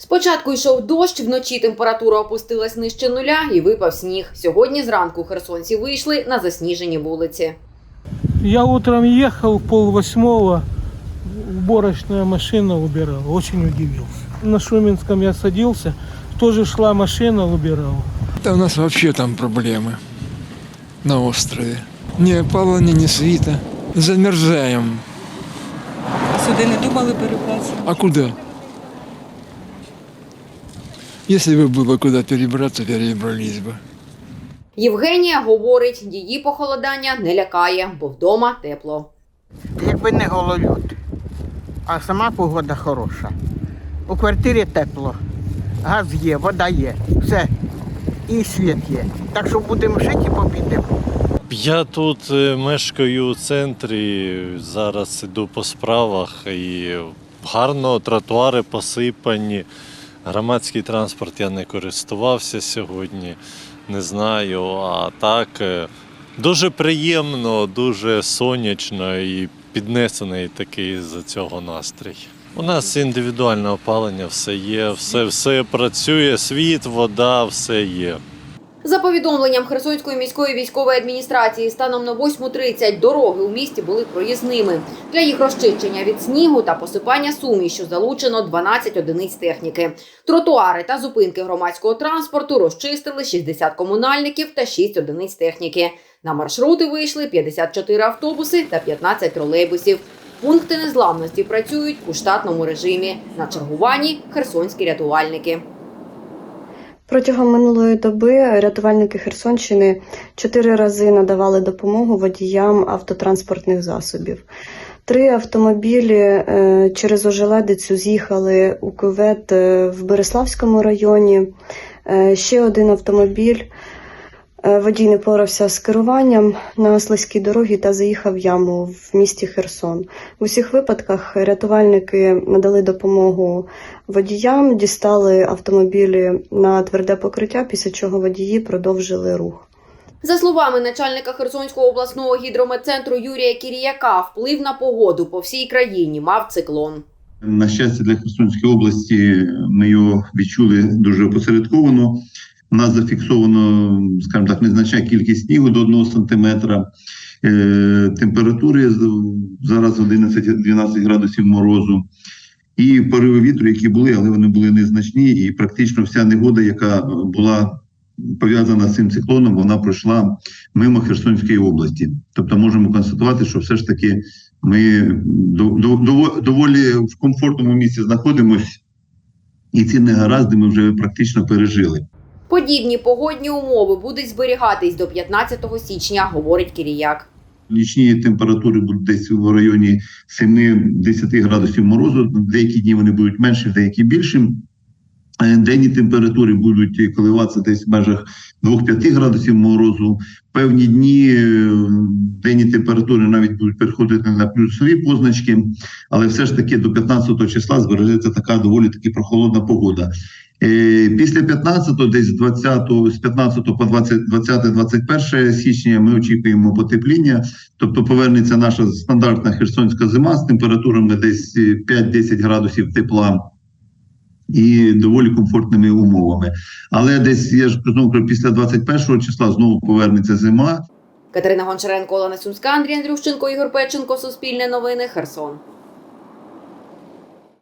Спочатку йшов дощ, вночі температура опустилась нижче нуля і випав сніг. Сьогодні зранку херсонці вийшли на засніжені вулиці. Я утром ехал пол восьмого, уборочная машина убирала, очень удивился. На Шуменском я садился, тоже шла машина, убирала. Да у нас вообще там проблемы на острове. Ни опалення, ни світа. Замерзаем. Сюди не думали перебратися? А куда? Если бы было куда перебраться, перебрались бы. Євгенія говорить, її похолодання не лякає, бо вдома тепло. Якби не гололюд, а сама погода хороша. У квартирі тепло, газ є, вода є, все. І світ є. Так що будемо жити і побідемо. Я тут е, мешкаю у центрі, зараз іду по справах і гарно тротуари посипані. Громадський транспорт я не користувався сьогодні, не знаю. А так е, дуже приємно, дуже сонячно і піднесений такий за цього настрій. У нас індивідуальне опалення, все є, все, все працює, світ, вода, все є. За повідомленням Херсонської міської військової адміністрації, станом на 8.30 дороги у місті були проїзними. Для їх розчищення від снігу та посипання сумішу залучено 12 одиниць техніки. Тротуари та зупинки громадського транспорту розчистили 60 комунальників та 6 одиниць техніки. На маршрути вийшли 54 автобуси та 15 тролейбусів. Пункти незламності працюють у штатному режимі. На чергуванні херсонські рятувальники. Протягом минулої доби рятувальники Херсонщини чотири рази надавали допомогу водіям автотранспортних засобів. Три автомобілі е, через ожеледицю з'їхали у кювет е, в Береславському районі. Е, Ще один автомобіль. Е, Водій не порався з керуванням на слизькій дорогі та заїхав в яму в місті Херсон. В усіх випадках рятувальники надали допомогу водіям, дістали автомобілі на тверде покриття, після чого водії продовжили рух. За словами начальника Херсонського обласного гідрометцентру Юрія Кіріяка, вплив на погоду по всій країні мав циклон. На щастя, для Херсонської області ми його відчули дуже опосередковано. У нас зафіксовано, скажімо так, незначна кількість снігу до 1 сантиметра. Е, температури зараз 11-12 градусів морозу. І пориви вітру, які були, але вони були незначні. І практично вся негода, яка була пов'язана з цим циклоном, вона пройшла мимо Херсонської області. Тобто можемо констатувати, що все ж таки ми до, до, доволі в комфортному місці знаходимось, і ці негаразди ми вже практично пережили. Подібні погодні умови будуть зберігатись до 15 січня, говорить Кіріяк. Нічні температури будуть десь в районі 7-10 градусів морозу. Деякі дні вони будуть менші, деякі більші. Е, Денні температури будуть коливатися десь в межах 2-5 градусів морозу. Певні дні е, денні температури навіть будуть переходити на плюсові позначки, але все ж таки до 15 числа збережеться така доволі таки прохолодна погода. Після 15-го, десь з 20 з 15 по 20, 20-21 січня ми очікуємо потепління, тобто повернеться наша стандартна херсонська зима з температурами десь е, 5-10 градусів тепла і доволі комфортними умовами. Але десь я ж знову після 21 числа знову повернеться зима, Катерина Гончаренко, Олена Сумська, Андрій Андрющенко, Ігор Печенко, Суспільне новини, Херсон.